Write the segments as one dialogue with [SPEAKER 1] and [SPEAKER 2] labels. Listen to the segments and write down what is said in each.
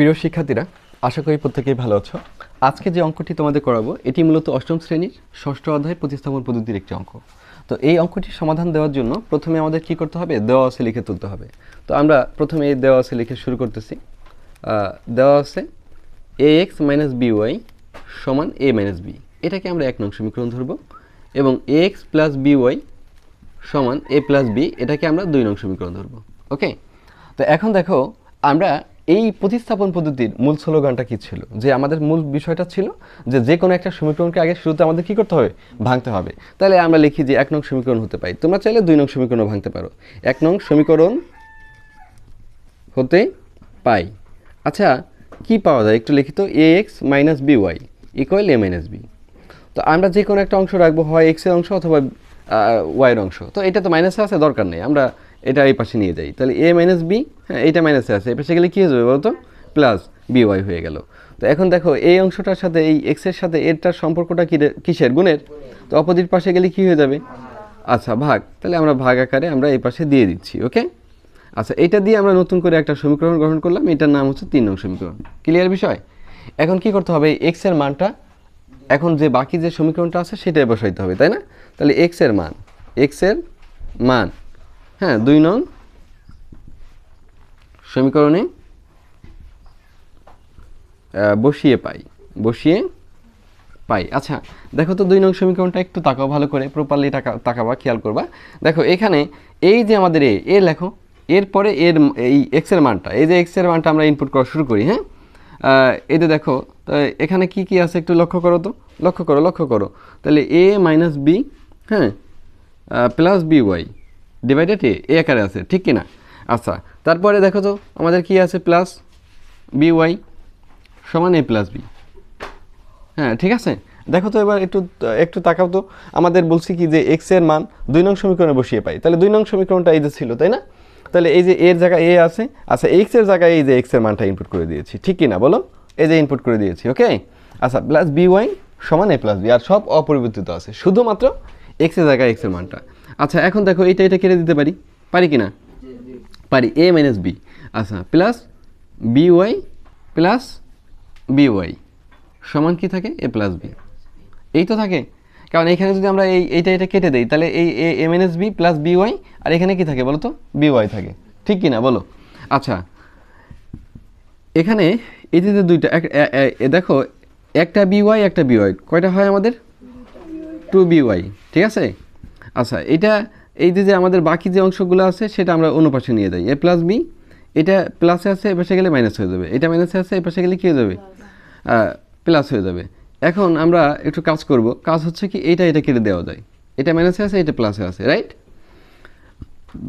[SPEAKER 1] প্রিয় শিক্ষার্থীরা, আশা করি প্রত্যেকেই ভালো আছো। আজকে যে অঙ্কটি তোমাদের করাবো, এটি মূলত অষ্টম শ্রেণির ষষ্ঠ অধ্যায়ের প্রতিস্থাপন পদ্ধতির একটি অঙ্ক। তো এই অঙ্কটির সমাধান দেওয়ার জন্য প্রথমে আমাদের কি করতে হবে? দেওয়া আছে লিখে তুলতে হবে। তো আমরা প্রথমে এই দেওয়া আছে লিখে শুরু করতেছি। দেওয়া আছে a x minus b y সমান এ মাইনাস বি এটাকে আমরা এক নং সমীকরণ ধরবো এবং a x plus b y সমান এ প্লাস বি এটাকে আমরা দুই নং সমীকরণ ধরবো। ওকে? তো এখন দেখো, আমরা এই প্রতিস্থাপন পদ্ধতির মূল স্লোগানটা কি ছিল? যে আমাদের মূল বিষয়টা ছিল যে যে কোনো একটা সমীকরণকে আগে শুরুতে আমাদের কি করতে হবে? ভাঙতে হবে। তাহলে আমরা লিখি যে এক নং সমীকরণ হতে পাই তোমরা চাইলে দুই নং সমীকরণও ভাঙতে পারো। এক নং সমীকরণ হতে পাই। আচ্ছা কি পাওয়া যায়? একটু লিখিত a x minus b y equal a minus b তো আমরা যে কোনো একটা অংশ রাখব, হয় এক্সের অংশ অথবা ওয়াইয়ের অংশ। তো এটা তো মাইনাসে আছে, দরকার নেই। আমরা এটা এই পাশে নিয়ে যাই। তাহলে এ মাইনাস বি হ্যাঁ এইটা মাইনাসে আছে। এই পাশে গেলে কী হয়ে যাবে বলতো? প্লাস বি ওয়াই হয়ে গেল। তো এখন দেখো, এই অংশটার সাথে, এই এক্সের সাথে এরটার সম্পর্কটা কিসের? গুণের? তো অপোজিট পাশে গেলে কী হয়ে যাবে? আচ্ছা ভাগ। তাহলে আমরা ভাগ আকারে আমরা এই পাশে দিয়ে দিচ্ছি ওকে আচ্ছা এটা দিয়ে আমরা নতুন করে একটা সমীকরণ গ্রহণ করলাম। এটার নাম হচ্ছে তিন নং সমীকরণ। ক্লিয়ার বিষয়? এখন কি করতে হবে? এক্সের মানটা এখন যে বাকি যে সমীকরণটা আছে সেটাই বসাইতে হবে, তাই না? তাহলে এক্সের মান এক্সের মান হ্যাঁ দুই নং সমীকরণে বসিয়ে পাই বসিয়ে পাই। আচ্ছা দেখো তো দুই নং সমীকরণটা একটু তাকাও ভালো করে প্রপারলি তাকা তাকাবা, খেয়াল করবা। দেখো, এখানে এই যে আমাদের এ এ লেখো, এরপরে এর এই এক্সের মানটা, এই যে এক্সের মানটা আমরা ইনপুট করা শুরু করি হ্যাঁ? যে দেখো এখানে কি কি আছে একটু লক্ষ্য করো তো, লক্ষ্য করো লক্ষ্য করো। তাহলে এ মাইনাস বি হ্যাঁ plus b y divided a এ আকারে আছে, ঠিক কি না আচ্ছা তারপরে দেখো তো, আমাদের কি আছে? প্লাস বি ওয়াই সমান এ প্লাস বি হ্যাঁ ঠিক আছে? দেখো তো এবার একটু একটু তাকাও তো। আমাদের বলছি কি যে এক্সের মান দুই নং সমীকরণে বসিয়ে পাই। তাহলে দুই নং সমীকরণটা এই যে ছিল, তাই না? তাহলে এই যে এর জায়গায় এ আছে আচ্ছা এক্সের জায়গায় এই যে এক্সের মানটা ইনপুট করে দিয়েছি, ঠিক কি না বলো, এই যে ইনপুট করে দিয়েছি ওকে আচ্ছা প্লাস বি ওয়াই সমান এ প্লাস বি আর সব অপরিবর্তিত আছে। শুধুমাত্র এক্সের জায়গায় এক্সের মানটা। আচ্ছা এখন দেখো এটা এটা কেটে দিতে পারি? পারি কি না পারি এ মাইনাস বি আচ্ছা plus b y plus b y সমান কি থাকে? এ প্লাস বি এই তো থাকে। কারণ এখানে যদি আমরা এই, এইটা এটা কেটে দেই, তাহলে এই a m n s b plus b y আর এখানে কি থাকে বলো তো বি ওয়াই থাকে। ঠিক কি না বলো। আচ্ছা এখানে এই যে দুইটা দেখো, একটা বি ওয়াই একটা বি ওয়াই কয়টা হয় আমাদের? টু বি ওয়াই ঠিক আছে? আচ্ছা এটা এই যে আমাদের বাকি যে অংশগুলো আছে, সেটা আমরা অনুপাশে নিয়ে যাই। এ প্লাস বি এটা প্লাসে আছে, এ পাশে গেলে মাইনাস হয়ে যাবে। এটা মাইনাসে আছে, এ পাশে গেলে কী হয়ে যাবে? প্লাস হয়ে যাবে। এখন আমরা একটু কাজ করব। কাজ হচ্ছে কি, এটা এটা কেটে দেওয়া যায়। এটা মাইনাসে আছে, এটা প্লাসে আছে রাইট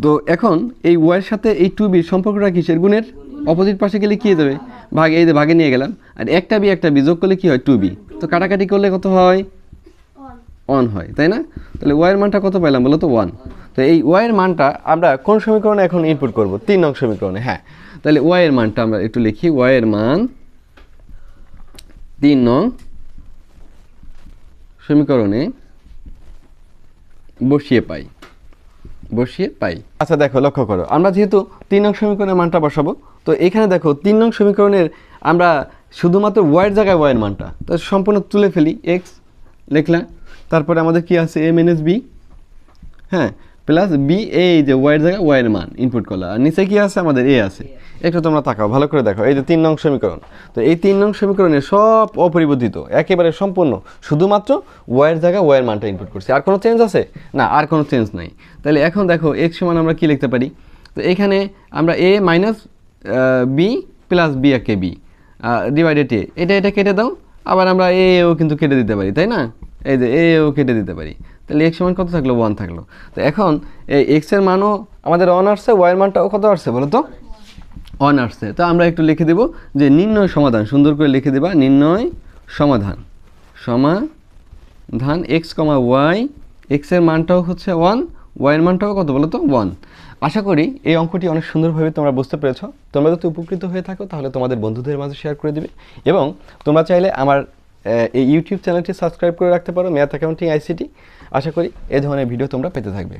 [SPEAKER 1] তো এখন এই ওয়াইয়ের সাথে এই টু বির সম্পর্কটা কিসের গুণের? অপোজিট পাশে গেলে কী যাবে? ভাগ, এই যে ভাগে নিয়ে গেলাম। আর একটা বি একটা বি যোগ করলে কী হয়? টু বি তো কাটাকাটি করলে কত হয়? ওয়ান হয়, তাই না? তাহলে ওয়াইয়ের মানটা কত পাইলাম বলো তো ওয়ান তো এই ওয়াইয়ের মানটা আমরা কোন সমীকরণে এখন ইনপুট করব? তিন নং সমীকরণে হ্যাঁ। তাহলে ওয়াইয়ের মানটা আমরা একটু লিখি ওয়াইয়ের মান তিন নং সমীকরণে বসিয়ে পাই বসিয়ে পাই। আচ্ছা দেখো, লক্ষ্য করো, আমরা যেহেতু তিন নং সমীকরণের মানটা বসাবো, তো এখানে দেখো, তিন নং সমীকরণের আমরা শুধুমাত্র ওয়াইয়ের জায়গায় ওয়াইয়ের মানটা, তো সম্পূর্ণ তুলে ফেলি এক্স লিখলাম। তারপরে আমাদের কি আছে? এম এন এস বি হ্যাঁ প্লাস বি এই যে ওয়াইয়ের জায়গায় ওয়াইয়ের মান ইনপুট করল। আর নিচে কি আছে? আমাদের এ আছে। একটু তোমরা তাকাও, ভালো করে দেখো। এই যে তিন নং সমীকরণ। তো এই তিন নং সমীকরণে সব অপরিবর্তিত, একেবারে সম্পূর্ণ, শুধুমাত্র ওয়াইয়ের জায়গায় ওয়াইয়ের মানটা ইনপুট করছি। আর কোনো চেঞ্জ আছে? না, আর কোনো চেঞ্জ নাই। তাহলে এখন দেখো এক্স সমান আমরা কি লিখতে পারি? তো এখানে আমরা a minus b plus b একে বি ডিভাইডেড এ এটা এটা কেটে দাও। আবার আমরা এ ও কিন্তু কেটে দিতে পারি, তাই না? এই যে এ ও কেটে দিতে পারি। তাহলে এক্স সমান কত থাকল? ওয়ান থাকল। তো এখন এই এক্সের মানও আমাদের ওয়ান আসছে ওয়াইয়ের মানটাও কত আসছে বলো তো? ওয়ান আসছে। তো আমরা একটু লিখে দেব যে নির্ণয় সমাধান, সুন্দর করে লিখে দেবা, নির্ণয় সমাধান। সমাধান এক্স কমা ওয়াই এক্সের মানটাও হচ্ছে ওয়ান ওয়াইয়ের মানটাও কত বলো তো? ওয়ান আশা করি এই অঙ্কটি অনেক সুন্দরভাবে তোমরা বুঝতে পেরেছ। তোমরা যদি উপকৃত হয়ে থাকো, তাহলে তোমাদের বন্ধুদের মাঝে শেয়ার করে দিবে। এবং তোমরা চাইলে আমার এই ইউটিউব চ্যানেলটি সাবস্ক্রাইব করে রাখতে পারো ম্যাথ অ্যাকাউন্টিং আইসিটি। আশা করি এ ধরনের ভিডিও তোমরা পেতে থাকবে।